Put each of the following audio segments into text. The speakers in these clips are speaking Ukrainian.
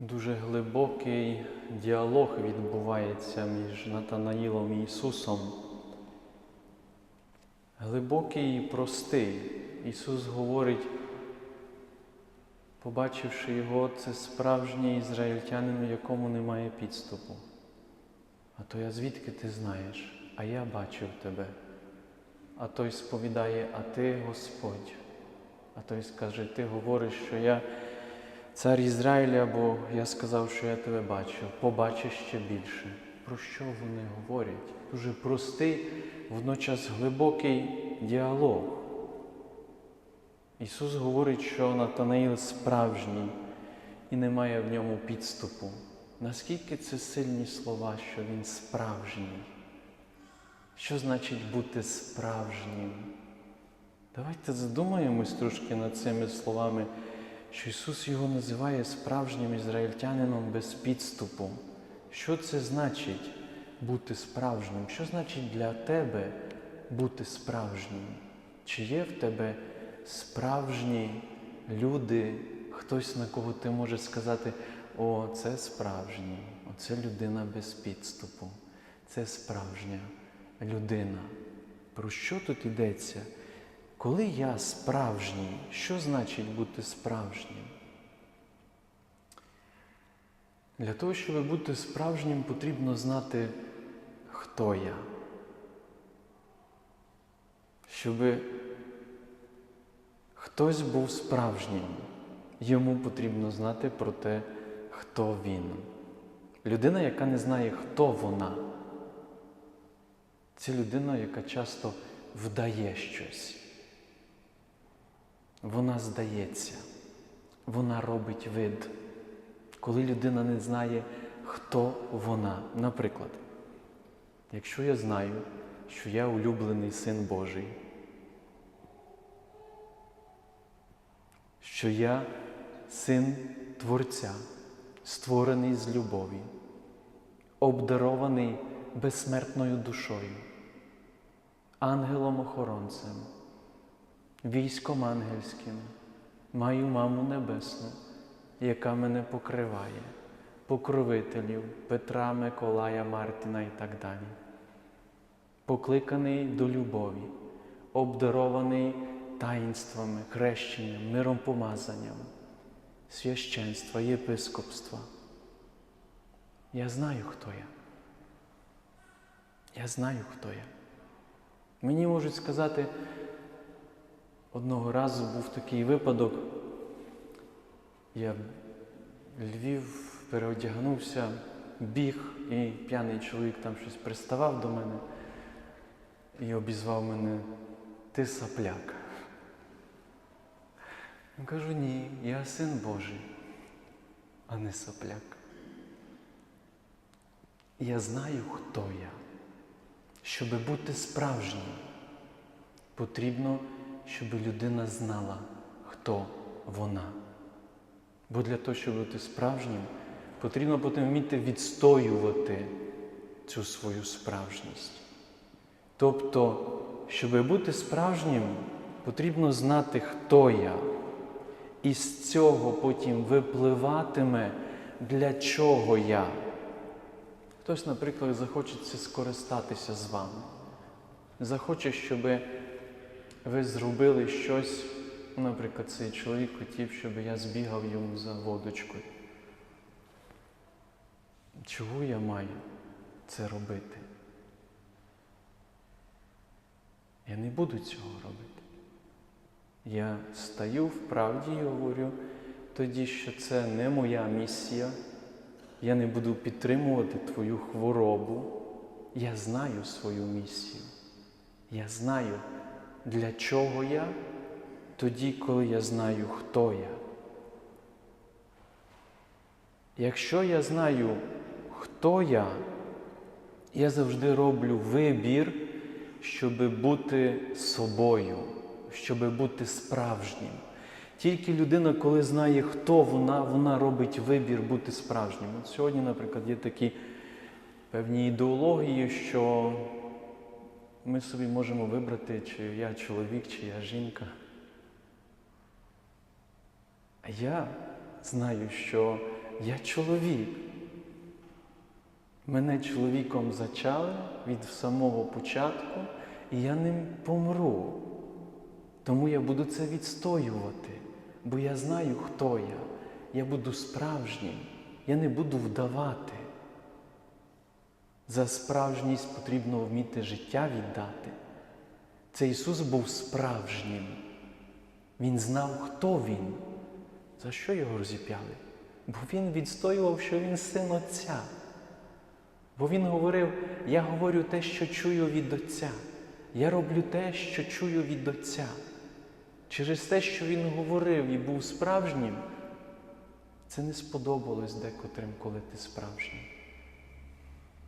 Дуже глибокий діалог відбувається між Натанаїлом і Ісусом. Глибокий і простий. Ісус говорить, побачивши його, це справжній ізраїльтянин, якому немає підступу. А то я звідки ти знаєш? А я бачив тебе. А той сповідає, а ти Господь. А той скаже, ти говориш, що я цар Ізраїля, бо я сказав, що я тебе бачив, побачиш ще більше. Про що вони говорять? Дуже простий, водночас глибокий діалог. Ісус говорить, що Натанаїл справжній і немає в ньому підступу. Наскільки це сильні слова, що Він справжній? Що значить бути справжнім? Давайте задумаємось трошки над цими словами, що Ісус його називає справжнім ізраїльтянином без підступу. Що це значить бути справжнім? Що значить для тебе бути справжнім? Чи є в тебе справжні люди, хтось на кого ти можеш сказати, о, це справжній, оце людина без підступу, це справжня людина. Про що тут йдеться? Коли я справжній, що значить бути справжнім? Для того, щоб бути справжнім, потрібно знати, хто я. Щоб хтось був справжнім, йому потрібно знати про те, хто він. Людина, яка не знає, хто вона, це людина, яка часто вдає щось. Вона здається, вона робить вид, коли людина не знає, хто вона. Наприклад, якщо я знаю, що я улюблений син Божий, що я син Творця, створений з любові, обдарований безсмертною душою, ангелом-охоронцем військом ангельським, маю маму небесну, яка мене покриває, покровителів Петра, Миколая, Мартіна і так далі. Покликаний до любові, обдарований таїнствами, хрещенням, миропомазанням, священства, єпископства. Я знаю, хто я. Я знаю, хто я. Мені можуть сказати, Одного разу був такий випадок, я Львів переодягнувся, біг, і п'яний чоловік там щось приставав до мене і обізвав мене ти сапляк. Я кажу, ні, я син Божий, а не сапляк. Я знаю, хто я. Щоб бути справжнім, потрібно щоб людина знала, хто вона. Бо для того, щоб бути справжнім, потрібно потім вміти відстоювати цю свою справжність. Тобто, щоб бути справжнім, потрібно знати, хто я. І з цього потім випливатиме, для чого я. Хтось, наприклад, захочеться скористатися з вами, захоче, щоби ви зробили щось, наприклад, цей чоловік хотів, щоб я збігав йому за водочкою. Чого я маю це робити? Я не буду цього робити. Я стаю в правді і говорю тоді, що це не моя місія. Я не буду підтримувати твою хворобу. Я знаю свою місію. Я знаю для чого я, тоді, коли я знаю, хто я. Якщо я знаю, хто я, я завжди роблю вибір, щоб бути собою, щоб бути справжнім. Тільки людина, коли знає, хто вона, вона робить вибір бути справжнім. От Сьогодні, наприклад, є такі певні ідеології, що ми собі можемо вибрати, чи я чоловік, чи я жінка. А я знаю, що я чоловік. Мене чоловіком зачали від самого початку, і я ним помру. Тому я буду це відстоювати, бо я знаю, хто я. Я буду справжнім, я не буду вдавати. За справжність потрібно вміти життя віддати. Це Ісус був справжнім. Він знав, хто Він, за що його розіп'яли. Бо Він відстоював, що Він син Отця. Бо Він говорив, я говорю те, що чую від Отця. Я роблю те, що чую від Отця. Через те, що Він говорив і був справжнім, це не сподобалось декотрим, коли ти справжній.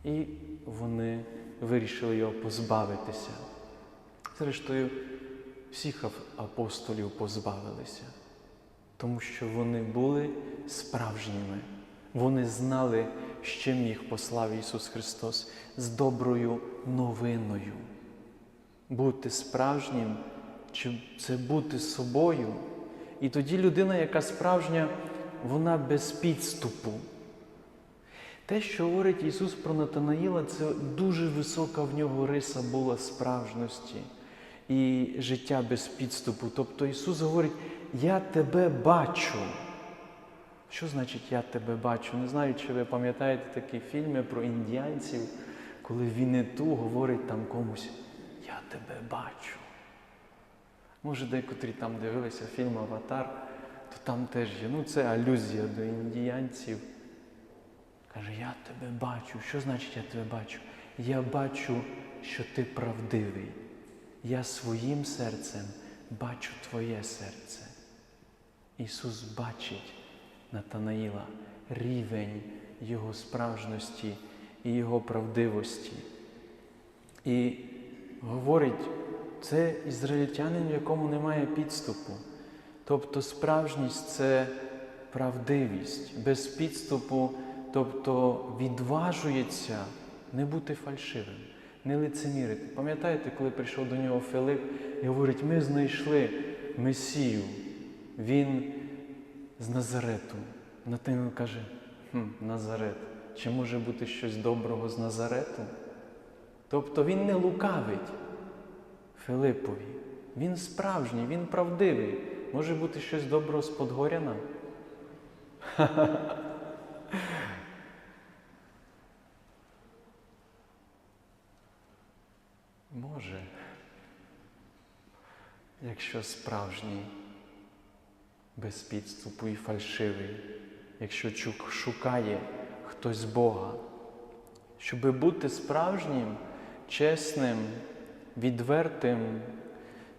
І вони вирішили його позбавитися. Зрештою, всіх апостолів позбавилися, тому що вони були справжніми. Вони знали, з чим їх послав Ісус Христос з доброю новиною. Бути справжнім чи це бути собою. І тоді людина, яка справжня, вона без підступу. Те, що говорить Ісус про Натанаїла, це дуже висока в нього риса була справжності і життя без підступу. Тобто Ісус говорить, я тебе бачу. Що значить я тебе бачу? Не знаю, чи ви пам'ятаєте такі фільми про індіанців, коли Вінету говорить там комусь Я тебе бачу. Може, декотрі там дивилися фільм Аватар, то там теж є. Ну, це алюзія до індіянців. Каже, я тебе бачу. Що значить я тебе бачу? Я бачу, що ти правдивий. Я своїм серцем бачу твоє серце. Ісус бачить Натанаїла рівень Його справжності і Його правдивості. І говорить, це ізраїльтянин, в якому немає підступу. Тобто справжність це правдивість, без підступу, тобто відважується не бути фальшивим, не лицемірити. Пам'ятаєте, коли прийшов до нього Филип і говорить, ми знайшли Месію, він з Назарету. Натин каже, хм, Назарет, чи може бути щось доброго з Назарету? Тобто він не лукавить Филипові. Він справжній, він правдивий. Може бути щось доброго з Подгоряна? Може, якщо справжній, без підступу і фальшивий, якщо шукає хтось Бога, щоби бути справжнім, чесним, відвертим,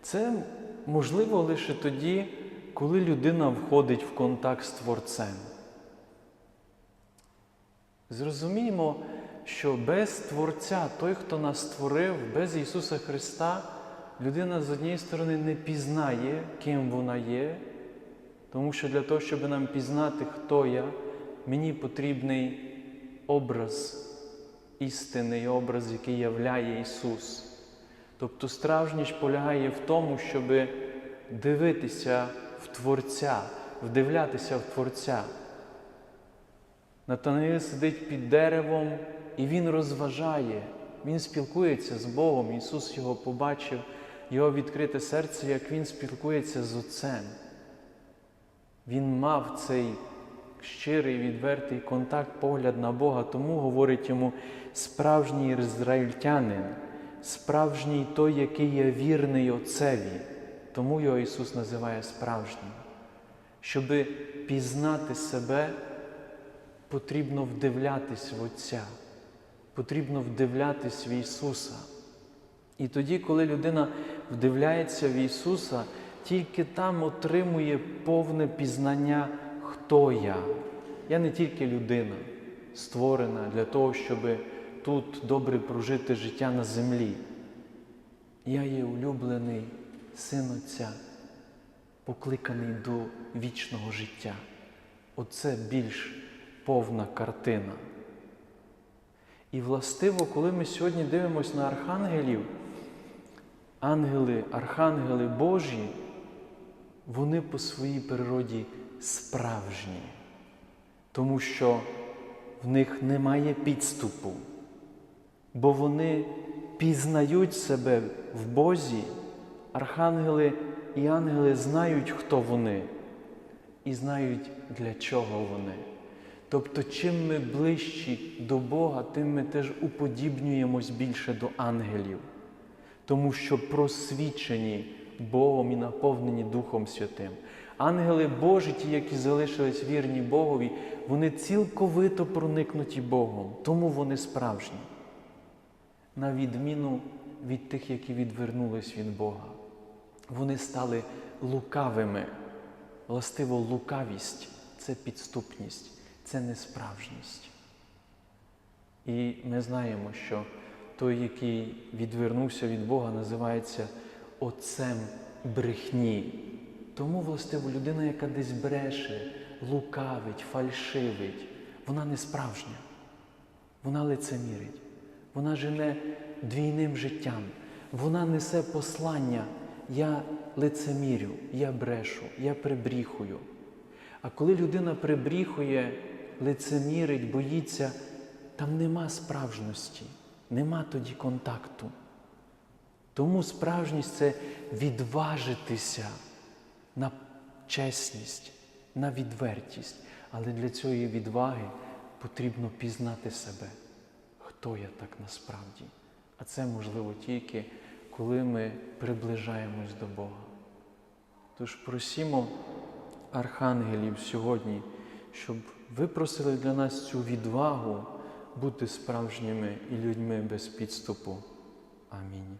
це можливо лише тоді, коли людина входить в контакт з Творцем. Зрозуміємо, що без Творця, той, хто нас створив, без Ісуса Христа, людина з однієї сторони не пізнає, ким вона є, тому що для того, щоб нам пізнати, хто я, мені потрібний образ, істинний образ, який являє Ісус. Тобто справжність полягає в тому, щоб дивитися в Творця, вдивлятися в Творця. Натанаїл сидить під деревом і він розважає, він спілкується з Богом. Ісус його побачив, його відкрите серце, як Він спілкується з Отцем. Він мав цей щирий, відвертий контакт, погляд на Бога, тому говорить йому справжній ізраїльтянин, справжній той, який є вірний Отцеві. Тому його Ісус називає справжнім. Щоби пізнати себе, потрібно вдивлятись в Отця, потрібно вдивлятись в Ісуса. І тоді, коли людина вдивляється в Ісуса, тільки там отримує повне пізнання, хто я. Я не тільки людина, створена для того, щоб тут добре прожити життя на землі. Я є улюблений син Отця, покликаний до вічного життя. Оце більш повна картина. І властиво, коли ми сьогодні дивимося на архангелів, ангели, архангели Божі, вони по своїй природі справжні. тому що в них немає підступу, бо вони пізнають себе в Бозі, архангели і ангели знають, хто вони, і знають, для чого вони. Тобто, чим ми ближчі до Бога, тим ми теж уподібнюємось більше до ангелів, тому що просвічені Богом і наповнені Духом Святим. Ангели Божі, ті, які залишились вірні Богові, вони цілковито проникнуті Богом, тому вони справжні, на відміну від тих, які відвернулись від Бога. Вони стали лукавими. Властиво, лукавість це підступність, це несправжність. І ми знаємо, що той, який відвернувся від Бога, називається отцем брехні. Тому, властиво, людина, яка десь бреше, лукавить, фальшивить, вона не справжня, вона лицемірить, вона жене двійним життям, вона несе послання. Я лицемірю, я брешу, я прибріхую. А коли людина прибріхує, лицемірить, боїться, там нема справжності, нема тоді контакту. Тому справжність це відважитися на чесність, на відвертість. Але для цієї відваги потрібно пізнати себе, хто я так насправді. А це можливо тільки, коли ми приближаємось до Бога. Тож просімо архангелів сьогодні, щоб випросили для нас цю відвагу бути справжніми і людьми без підступу. Амінь.